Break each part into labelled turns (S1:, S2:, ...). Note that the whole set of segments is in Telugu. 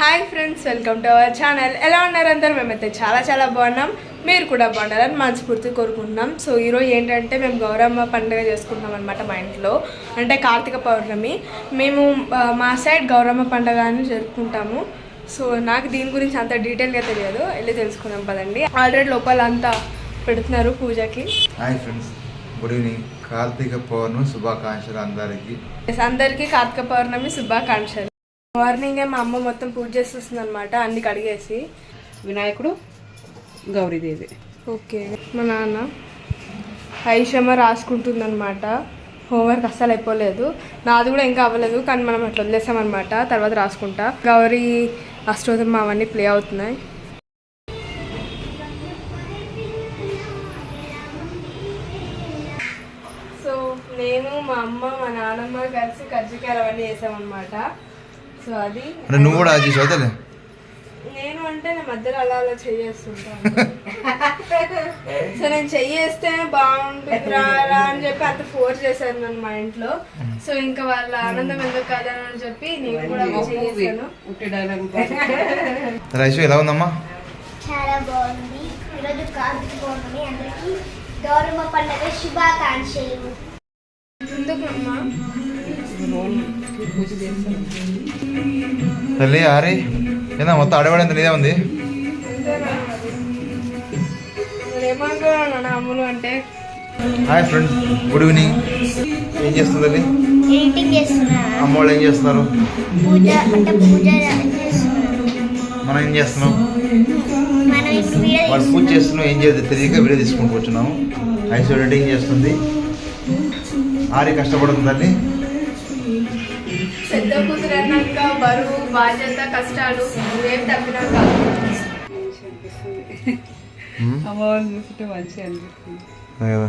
S1: Hi friends welcome to our channel ఎలా ఉన్నారు అందరు? మేమైతే చాలా చాలా బాగున్నాం. మీరు కూడా బాగున్నారని మనస్ఫూర్తి కోరుకుంటున్నాం. సో ఈరోజు ఏంటంటే మేము గౌరమ్మ పండుగ చేసుకుంటున్నాం అనమాట మా ఇంట్లో. అంటే కార్తీక పౌర్ణమి. మేము మా సైడ్ గౌరమ్మ పండుగ అని జరుపుకుంటాము. సో నాకు దీని గురించి అంత డీటెయిల్గా తెలియదు. వెళ్ళి తెలుసుకున్నాం పదండి. ఆల్రెడీ లోపల అంతా పెడుతున్నారు పూజకి.
S2: Hi friends good evening Karthika Pournami శుభాకాంక్షలు అందరికీ.
S1: అందరికీ కార్తీక పౌర్ణమి శుభాకాంక్షలు. మార్నింగే మా అమ్మ మొత్తం పూజ చేస్తుంది అనమాట అన్ని కడిగేసి
S3: వినాయకుడు గౌరీదేవి.
S1: ఓకే. మా నాన్న ఐషమ్మ రాసుకుంటుంది అనమాట హోంవర్క్ అస్సలు అయిపోలేదు. నాది కూడా ఇంకా అవ్వలేదు కానీ మనం అట్లా వదిలేసామన్నమాట. తర్వాత రాసుకుంటా. గౌరీ అష్టోత్తరం అవన్నీ ప్లే అవుతున్నాయి. సో నేను మా అమ్మ మా నాన్నమ్మ కలిసి కజ్జికాయలు అవన్నీ చేసామన్నమాట సో అది
S2: అంటే నువ్వు కూడా అది చదువుతలే
S1: నేను అంటే నా మధ్యలో అలా అలా చెయ్యేస్తుంటాను సో నేను చెయ్యేస్తే బాగుంటుంది రా రా అని చెప్పి అంత ఫోర్స్ చేశాను నన్ను మా ఇంట్లో. సో ఇంకా వాళ్ళ ఆనందం ఎందుకు కాదని అని చెప్పి నేను కూడా చెయ్యేసాను
S2: రైసు ఎలా ఉందమ్మా?
S4: చాలా బాగుంది. ఈరోజు కార్తీక పౌర్ణమి అందరికీ గౌరవ పండుగ శుభాకాంక్షలు.
S1: ఎందుకు అమ్మా?
S2: తల్లి ఆరే. ఏదా మొత్తం అడగడం ఇదే ఉంది? హాయ్ ఫ్రెండ్స్ గుడ్ ఈవినింగ్ ఏం చేస్తుంది తల్లి? అమ్మ వాళ్ళు ఏం చేస్తున్నారు? మనం ఏం చేస్తున్నాం? వాళ్ళు పూజ చేస్తున్నాం ఏం చేయదు తెలియక వీడియో తీసుకుంటూ వచ్చినాము ఐసో ఎడిటింగ్ చేస్తుంది? ఆరి కష్టపడుతుంది తల్లి.
S1: పెద్ద కూతురు అన్నాక బరువు బాధ్యత కష్టాలు ఏం తప్పినాక
S3: అమ్మవారిని చూస్తుంటే మంచిగా అనిపిస్తుంది.
S2: అదే కదా.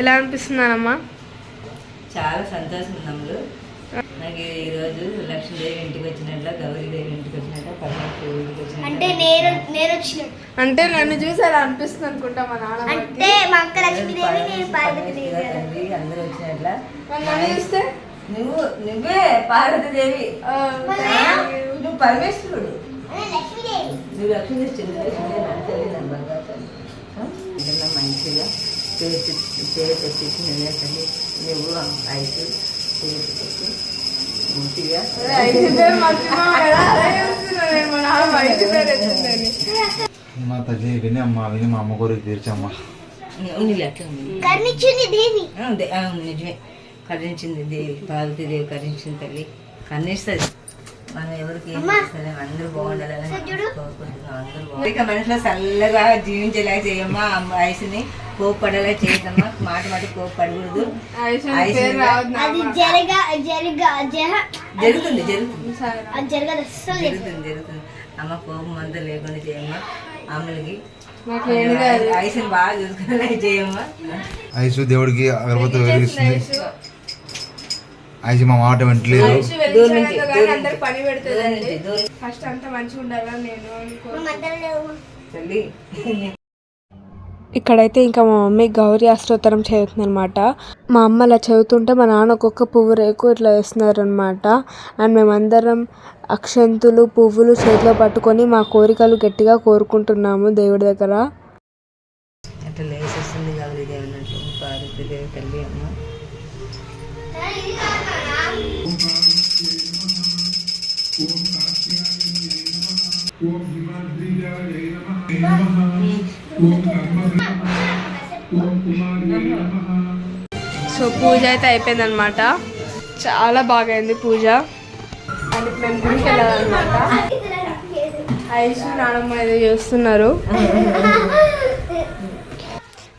S1: ఎలా అనిపిస్తున్నానమ్మా
S5: చాలా సంతోషం నాకు ఈరోజు లక్ష్మీదేవి ఇంటికి వచ్చినట్ల గౌరీదేవి ఇంటికి వచ్చినట్ల పరమేశ్వరి ఇంటికి వచ్చినట్ల
S4: అంటే నేను నేను వచ్చిన
S1: అంటే నన్ను చూసి అలా అనిపిస్తుంది అనుకుంటా మా నాన్న
S4: అంటే మా అక్క లక్ష్మీదేవి నేను పార్వతీదేవి
S5: పరమేశ్వర తండ్రి అందరూ వచ్చినట్ల.
S1: నన్ను చూస్తే?
S5: నువ్వు నువ్వే పార్వతీదేవి
S1: ఆ,
S5: నువ్వు పరమేశ్వరుడు.
S4: లక్ష్మీదేవి.
S5: తల్లి నా బంగారు తల్లి. మంచిగా పేరు పేరు తెచ్చేసి నువ్వే తల్లి నువ్వు ఐదు పేరు తెచ్చి మంచిగా.
S1: అదే ఐదు పేరు మర్చిపోయావు కదా, అదే చూస్తున్నా నేను మా నాన్న ఐదు పేరు ఎత్తుందని.
S2: మా తల్లి విని అమ్మ విని మా అమ్మ కోరిక తీర్చమ్మా
S4: కర్ణించింది దేవి
S5: నిజమే. కరుణించింది పార్వతీ దేవి కరుణించింది తల్లి. కరుణిస్తుంది మనం ఎవరికి అందరూ బాగుండాలని అందరూ బాగుండాలి. ఇక మనసులో చల్లగా జీవించేలాగా చేయమ్మా ఆ వయసుని కోప్పడేలా చేయదమ్మా. మాట మాట కోప్పడకూడదు. జరుగుతుంది జరుగుతుంది. జరుగుతుంది జరుగుతుంది. అమ్మ కోపం అంతా లేకుండా చేయమ్మా. అమ్మలకి బాగా చూసుకునేలా చేయమ్మా.
S2: ఐసు దేవుడికి అగరబత్తులు వెలిగిస్తుంది.
S1: ఐసు
S2: మా మాట వింటలేదు
S1: పని ఫస్ట్ అంతా మంచిగా నేను.
S5: తల్లి
S1: ఇక్కడైతే ఇంకా మా మమ్మీ గౌరీ అష్టోత్తరం చదువుతుంది అనమాట మా అమ్మ అలా చదువుతుంటే మా నాన్న ఒక్కొక్క పువ్వు రేకు ఇట్లా వేస్తున్నారు అనమాట అండ్ మేమందరం అక్షంతులు పువ్వులు చేతిలో పట్టుకొని మా కోరికలు గట్టిగా కోరుకుంటున్నాము దేవుడి దగ్గర
S5: అట్లా లేసేస్తుంది గౌరీదేవి అన్నట్టు పార్వతీదేవి తల్లి అమ్మ
S1: సో పూజ అయితే అయిపోయింది అనమాట చాలా బాగా అయింది పూజ. అండ్ ఇప్పుడు మేము గుడికి వెళ్ళాలన్నమాట. ఐసు నానమ్మ ఏదో చేస్తున్నారు.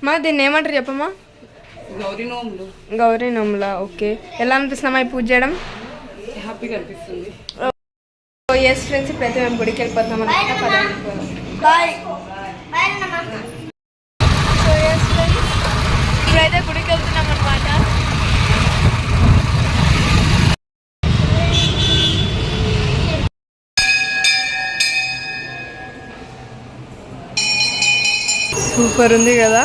S1: మా దీన్ని ఏమంటారు చెప్పమ్మా?
S3: గౌరీ నోములు.
S1: గౌరీ నమ్ముల ఓకే. ఎలా అనిపిస్తున్నామా ఈ పూజ చేయడం?
S3: హ్యాపీగా అనిపిస్తుంది.
S1: ఎస్ ఫ్రెండ్స్ ఇప్పుడైతే మేము గుడికి వెళ్ళిపోతున్నాం అనమాట బాయ్ ఇప్పుడైతే గుడికి వెళ్తున్నాం అనమాట సూపర్ ఉంది కదా?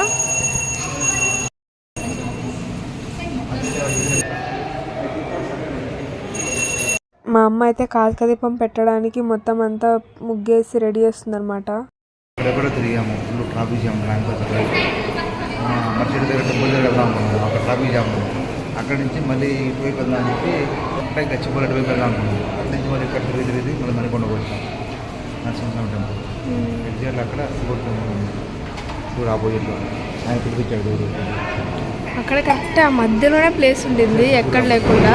S1: మా అమ్మ అయితే కాకదీపం పెట్టడానికి మొత్తం అంతా ముగ్గేసి రెడీ చేస్తుందన్నమాట.
S2: ఎక్కడెక్కడ తిరిగాము ఫుల్ ట్రాఫిక్ జామ్ మర్చిడి దగ్గర టెంపుల్ దగ్గర వెళ్దాం అక్కడ ట్రాఫిక్ జామ్ ఉంది. అక్కడి నుంచి మళ్ళీ ఇటువైపు వెళ్దాం అని చెప్పి అంటే గచ్చిపోయి అటువైపు వెళ్దాం అక్కడి నుంచి మళ్ళీ ఇక్కడ తిరిగి తిరిగి మళ్ళీ మణికొండకు వచ్చాం నరసింహస్వామి టెంపుల్. ఎగ్జాక్ట్ అక్కడ శివుడు శివుడు ఆపోజిట్లో. ఆయన పిలిపించాడు
S1: అక్కడ కరెక్ట్ ఆ మధ్యలోనే ప్లేస్ ఉండింది ఎక్కడ లేకుండా.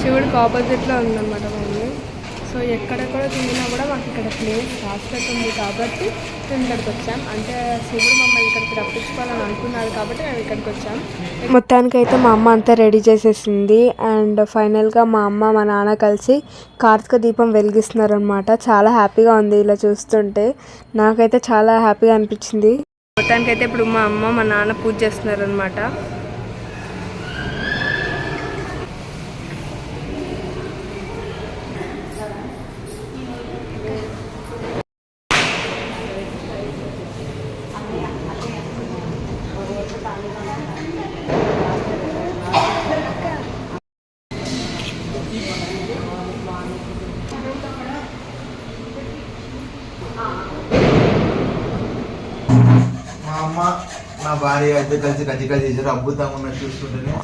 S1: శివుడికి ఆపోజిట్లో ఉందన్నమాట. సో ఎక్కడెక్కడ తిరిగినా కూడా మాకు ఇక్కడ ప్లేస్ రాసిపెట్టి ఉంది కాబట్టి మేము ఇక్కడికి వచ్చాం. అంటే శివుడు మమ్మల్ని ఇక్కడికి రప్పించుకోవాలని అనుకున్నారు కాబట్టి మేము ఇక్కడికి వచ్చాం. మొత్తానికి అయితే మా అమ్మ అంతా రెడీ చేసేసింది. అండ్ ఫైనల్గా మా అమ్మ మా నాన్న కలిసి కార్తీక దీపం వెలిగిస్తున్నారనమాట చాలా హ్యాపీగా ఉంది ఇలా చూస్తుంటే. నాకైతే చాలా హ్యాపీగా అనిపించింది. మొత్తానికి అయితే ఇప్పుడు మా అమ్మ మా నాన్న పూజ చేస్తున్నారు
S2: అమ్మ నా భార్య అయితే కలిసి కజ్జికాయ చేశారు అద్భుతంగా ఉన్నది చూస్తుంటేనే.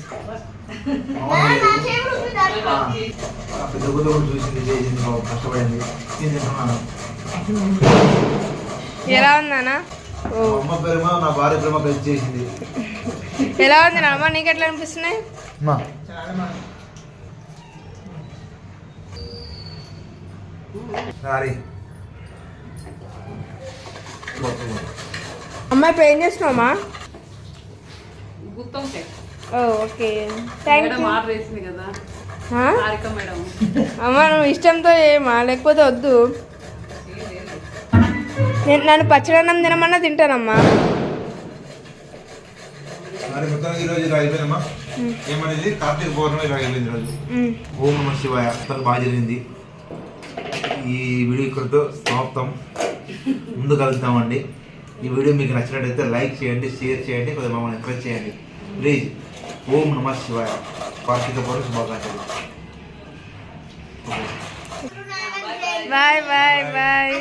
S2: పెద్ద కూడా చూసింది చేసింది బాబు కష్టపడింది. నేను తింటున్నాను
S1: ఎలా
S2: మా అమ్మ ప్రేమ నా భార్య ప్రేమ కలిసి చేసింది.
S1: ఎలా ఉంది నాన్న? నీకు ఎట్లా అనిపిస్తున్నాయి?
S2: సారీ.
S1: అమ్మాయి ఇప్పుడు ఏం చేస్తున్నావమ్మా?
S3: గుత్తం
S1: ఓ okay thank
S3: madam
S1: you
S3: order వేసింది కదా. హారిక మేడం.
S1: అమ్మ నువ్వు ఇష్టంతో ఏమా లేకపోతే వద్దు. నేను నన్ను పచ్చడన్నం తినమన్నా తింటానమ్మా
S2: ఏమనేది? కార్తీక పౌర్ణమి ఇలా అయిపోయింది. ఓం నమ శివాయ. తను బాగా జరిగింది. ఈ వీడియో ఇక్కడితో సమాప్తం. ముందు కలుద్దామండి. ఈ వీడియో మీకు నచ్చినట్టయితే లైక్ చేయండి షేర్ చేయండి కొద్దిగా మమ్మల్ని ఎంకరేజ్ చేయండి. ప్లీజ్ ఓం నమ శివాయ. కార్తీక పాటు శుభాకాంక్షలు. ఓకే.
S1: Bye bye bye